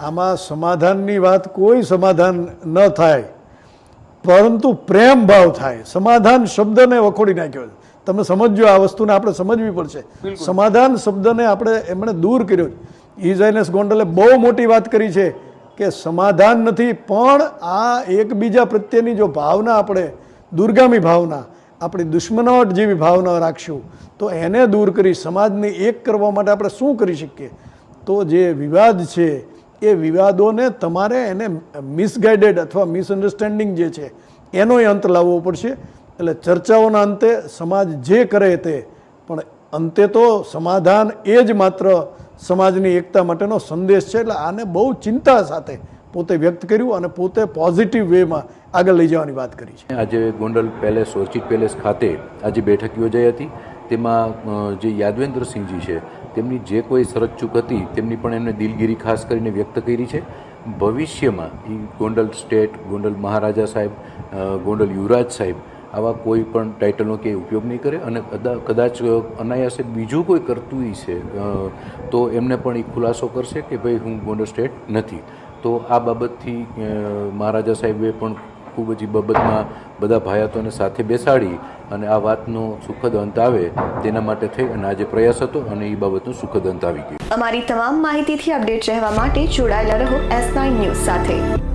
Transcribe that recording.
આમાં સમાધાનની વાત કોઈ સમાધાન ન થાય પરંતુ પ્રેમ ભાવ થાય. સમાધાન શબ્દને વખોડી નાખ્યો છે. તમે સમજો આ વસ્તુને આપણે સમજવી પડશે. સમાધાન શબ્દને આપણે એમણે દૂર કર્યો છે. ઇઝાઇનસ ગોંડલે બહુ મોટી વાત કરી છે કે સમાધાન નથી પણ આ એકબીજા પ્રત્યેની જો ભાવના આપણે દુર્ગામી ભાવના આપણી દુશ્મનાવટ જેવી ભાવના રાખશું તો એને દૂર કરી સમાજને એક કરવા માટે આપણે શું કરી શકીએ? તો જે વિવાદ છે એ વિવાદોને તમારે એને મિસગાઈડેડ અથવા મિસઅન્ડરસ્ટેન્ડિંગ જે છે, એનો અંત લાવવો પડશે. એટલે ચર્ચાઓના અંતે સમાજ જે કરે તે, પણ અંતે તો સમાધાન એ જ માત્ર સમાજની એકતા માટેનો સંદેશ છે. એટલે આને બહુ ચિંતા સાથે પોતે વ્યક્ત કર્યું અને પોતે પોઝિટિવ વેમાં આગળ લઈ જવાની વાત કરી છે. આજે ગોંડલ પેલેસ ઓર્ચિડ પેલેસ ખાતે આજે બેઠક યોજાઈ હતી. તેમાં જે યાદવેન્દ્રસિંહજી છે, તેમની જે કોઈ શરતચૂક હતી, તેમની પણ એમને દિલગીરી ખાસ કરીને વ્યક્ત કરી છે. ભવિષ્યમાં એ ગોંડલ સ્ટેટ, ગોંડલ મહારાજા સાહેબ ગોંડલ યુવરાજ સાહેબ, આવા કોઈ પણ ટાઇટલનો કે ઉપયોગ નહીં કરે અને કદાચ અનાયાસે બીજું કોઈ કરતું છે તો એમને પણ એ ખુલાસો કરશે કે ભાઈ હું ગોંડલ સ્ટેટ નથી. તો આ બાબતથી મહારાજા સાહેબે પણ ખૂબ જ બાબતમાં બધા ભાયાતોને સાથે બેસાડી અને આ વાતનો સુખદ અંત આવે તેના માટે થઈ અને આજે પ્રયાસ હતો અને એ બાબતનો સુખદ અંત આવી ગયો. અમારી તમામ માહિતીથી અપડેટ રહેવા માટે જોડાયેલા રહો એસ નાઇન ન્યૂઝ સાથે.